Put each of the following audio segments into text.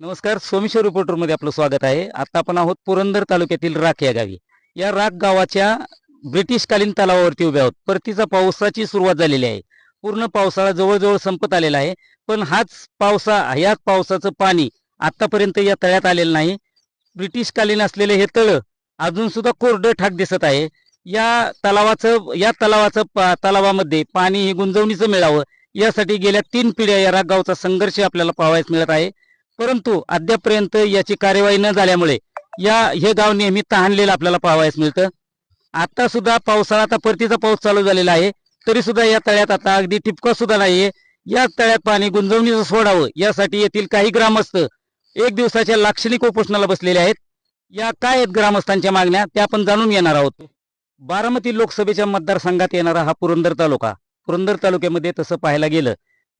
नमस्कार सोमेश्वर रिपोर्टरमध्ये आपलं स्वागत आहे. आता आपण आहोत पुरंदर तालुक्यातील राख या गावी. या राख गावाच्या ब्रिटिशकालीन तलावावरती उभ्या आहोत. परतीचा पावसाची सुरुवात झालेली आहे. पूर्ण पावसाळा जवळजवळ संपत आलेला आहे. पण हाच पावसा याच पावसाचं पाणी आतापर्यंत या तळ्यात आलेलं नाही. ब्रिटिशकालीन असलेले हे तळ अजून सुद्धा कोरडं ठाक दिसत आहे. या तलावाचं या तलावाचं तलावामध्ये पाणी हे गुंजवणीचं मिळावं. यासाठी गेल्या तीन पिढ्या या राख गावचा संघर्ष आपल्याला पाहायला मिळत आहे. परंतु अद्यापर्यंत याची कार्यवाही न झाल्यामुळे या हे गाव नेहमी तहानलेलं आपल्याला पाहावयास मिळतं. आता सुद्धा पावसाळा आता परतीचा पाऊस चालू झालेला आहे तरी सुद्धा या तळ्यात आता अगदी टिपका सुद्धा नाहीये. या तळ्यात पाणी गुंजवणीचं सोडावं यासाठी येथील काही ग्रामस्थ एक दिवसाच्या लाक्षणिक उपोषणाला बसलेले आहेत. या काय आहेत ग्रामस्थांच्या मागण्या त्या आपण जाणून येणार आहोत. बारामती लोकसभेच्या मतदारसंघात येणारा हा पुरंदर तालुका. पुरंदर तालुक्यामध्ये तसं पाहायला गेलं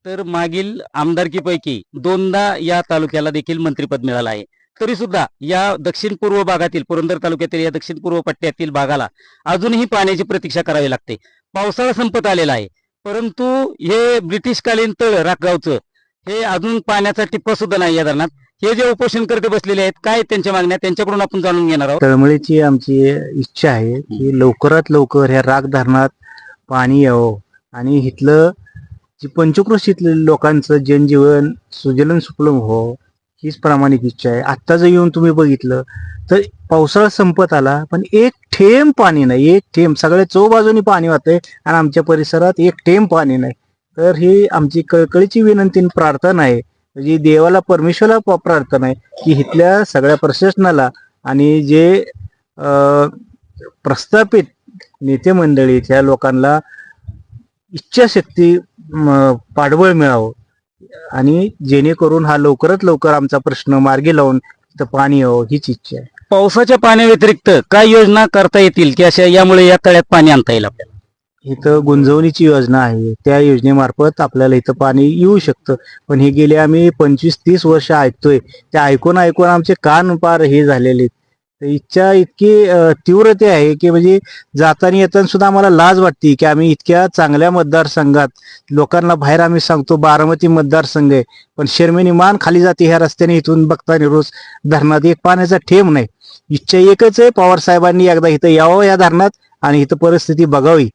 तर मागील आमदारकीपैकी दोनदा या तालुक्याला देखील मंत्रीपद मिळालं आहे. तरी सुद्धा या दक्षिण पूर्व भागातील पुरंदर तालुक्यातील या दक्षिण पूर्व पट्ट्यातील भागाला अजूनही पाण्याची प्रतीक्षा करावी लागते. पावसाळा संपत आलेला आहे. परंतु हे ब्रिटिशकालीन तळ राखगावचं हे अजून पाण्याचा टिप्पा सुद्धा नाही या धरणात. हे जे उपोषण करते बसलेले आहेत काय त्यांच्या मागण्या त्यांच्याकडून आपण जाणून घेणार आहोत. तळमळीची आमची इच्छा आहे की लवकरात लवकर ह्या राग धरणात पाणी यावं आणि इथलं जी पंचक्रोशीतल्या लोकांचं जनजीवन सुजलन सुफलम हो हीच प्रामाणिक इच्छा आहे. आत्ता जर येऊन तुम्ही बघितलं तर पावसाळा संपत आला पण एक थेंब पाणी नाही एक थेंब. सगळ्या चौबाजूनी पाणी वाहतंय आणि आमच्या परिसरात एक थेंब पाणी नाही. तर ही आमची कळकळीची विनंती प्रार्थना आहे. म्हणजे देवाला परमेश्वरला प- प्रार्थना आहे की इथल्या सगळ्या प्रशासनाला आणि जे प्रस्थापित नेते मंडळी त्या लोकांना इच्छाशक्ती पाठबळ मिळावं. आणि जेणेकरून हा लवकरात लवकर आमचा प्रश्न मार्गी लावून इथं पाणी यावं हीच इच्छा आहे. पावसाच्या पाण्या व्यतिरिक्त काय योजना करता येतील की अशा यामुळे या तळ्यात पाणी आणता येईल आपल्याला? इथं गुंजवणीची योजना आहे. त्या योजनेमार्फत आपल्याला इथं पाणी येऊ शकतं. पण हे गेले आम्ही पंचवीस तीस वर्ष ऐकतोय. ते ऐकून ऐकून आमचे कान पार हे झालेले इच्छा इतकी तीव्रते आहे की म्हणजे जाताना येताना सुद्धा आम्हाला लाज वाटते की आम्ही इतक्या चांगल्या मतदारसंघात लोकांना बाहेर आम्ही सांगतो बारामती मतदारसंघ आहे पण शर्मेनी मान खाली जाते ह्या रस्त्याने इथून बघताना रोज धरणात. एक पाण्याचा ठेम नाही. इच्छा एकच आहे पवार साहेबांनी एकदा इथं यावं या धरणात आणि इथं परिस्थिती बघावी.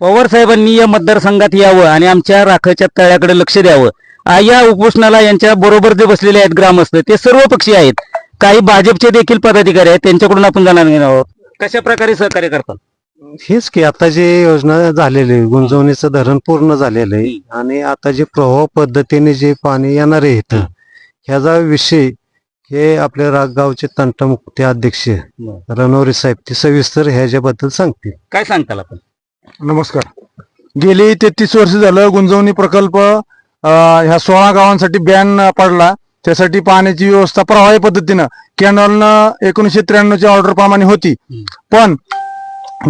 पवार साहेबांनी या मतदारसंघात यावं आणि आमच्या राखाच्या तळ्याकडे लक्ष द्यावं. या उपोषणाला यांच्या बरोबर जे बसलेले आहेत ग्रामस्थ ते सर्व पक्षी आहेत. काही भाजपचे देखील पदाधिकारी आहेत त्यांच्याकडून आपण जाणार घेणार आहोत. कशा प्रकारे सहकार्य करतात? हेच की आता जे योजना झालेली आहे, गुंजवणीचं धरण पूर्ण झालेलं आहे आणि आता जे प्रवाह पद्धतीने जे पाणी येणार आहे इथं ह्याचा विषय हे आपल्या रागगावचे तंटमुक्ती अध्यक्ष रणवरे साहेब ते सविस्तर ह्याच्याबद्दल सांगतील. काय सांगताल आपण? नमस्कार. गेली तेहतीस वर्ष झालं गुंजवणी प्रकल्प अं, ह्या सोळा गावांसाठी बॅन पडला. त्यासाठी पाण्याची व्यवस्था प्रवाही पद्धतीनं कॅनॉलनं एकोणीशे त्र्याण्णवच्या ऑर्डर प्रमाणे होती. पण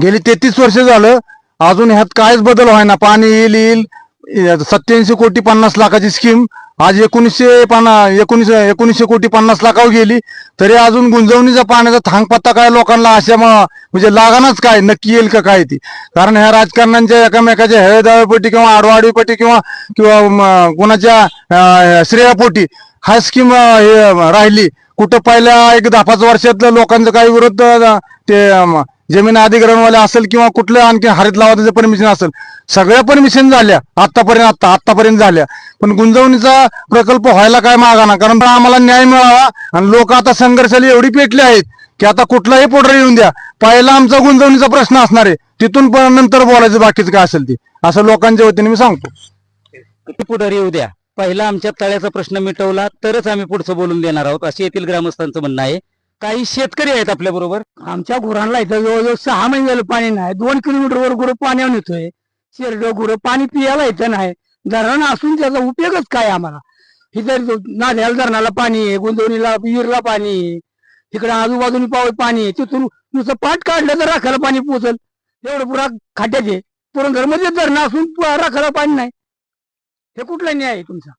गेली तेहतीस वर्ष झालं अजून ह्यात काहीच बदल व्हायना. पाणी येईल येईल. सत्याऐंशी कोटी पन्नास लाखाची स्कीम आज एकोणीसशे पन्ना एकोणीसशे एकोणीसशे कोटी पन्नास लाखावर गेली. तरी अजून गुंजवणीचा पाण्याचा थांगपत्ता काय लोकांना अशा म्हणजे लागणच काय? नक्की येईल का काय ती? कारण ह्या राजकारण्यांच्या एकामेकाच्या हेळदाव्यापोटी किंवा आडवाडीपोटी किंवा किंवा कोणाच्या श्रेयापोटी हा स्कीम हे राहिली. कुठं पहिल्या एक दहा पाच वर्षातल्या लोकांचं काही विरोध ते जमीन अधिग्रहणवाले असेल किंवा कुठलं आणखी हरित लावाचं परमिशन असेल. सगळ्या परमिशन झाल्या. आतापर्यंत आता आतापर्यंत झाल्या. पण गुंजवणीचा प्रकल्प व्हायला काय मागा ना कारण आम्हाला न्याय मिळावा आणि लोक आता संघर्षाला एवढी पेटले आहेत की आता कुठलाही पोटर येऊन द्या. पहिला आमचा गुंजवणीचा प्रश्न असणार आहे. तिथून पण नंतर बोलायचं बाकीचं काय असेल ते. असं लोकांच्या वतीने मी सांगतो. किती पुढारी येऊ द्या? पहिला आमच्या तळ्याचा प्रश्न मिटवला तरच आम्ही पुढचं बोलून देणार आहोत असे येथील ग्रामस्थांचं म्हणणं आहे. काही शेतकरी आहेत आपल्या बरोबर. आमच्या गुरांना इथं जवळजवळ सहा महिने झालं पाणी नाही दोन किलोमीटर वर गुरं पाण्यावर नेतोय शेरडो गुरं पाणी पियाला इथं नाही. धरण असून त्याचा उपयोगच काय आम्हाला? इथं नाद्याला धरणाला पाणी आहे गुंतवणीला विहीरला पाणी आहे. इकडे आजूबाजूनी पाव पाणी आहे. तिथून नुसतं पाठ काढलं तर राखायला पाणी पोचल. एवढं पुरा खाट्याचे पुरंदरमध्ये धरणं असून राखायला पाणी नाही. हे कुठला न्याय आहे तुमचा?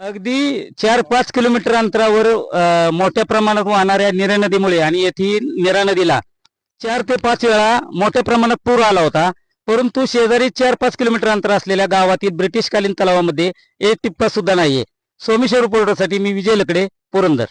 अगदी चार पाच किलोमीटर अंतरावर मोठ्या प्रमाणात वाहणाऱ्या निरा नदीमुळे आणि येथील निरा नदीला चार ते पाच वेळा मोठ्या प्रमाणात पूर आला होता. परंतु शेजारी चार पाच किलोमीटर अंतर असलेल्या गावातील ब्रिटिशकालीन तलावामध्ये एक टिप्पा सुद्धा नाहीये. सोमेश्वर रिपोर्टरसाठी मी विजय लकडे पुरंदर.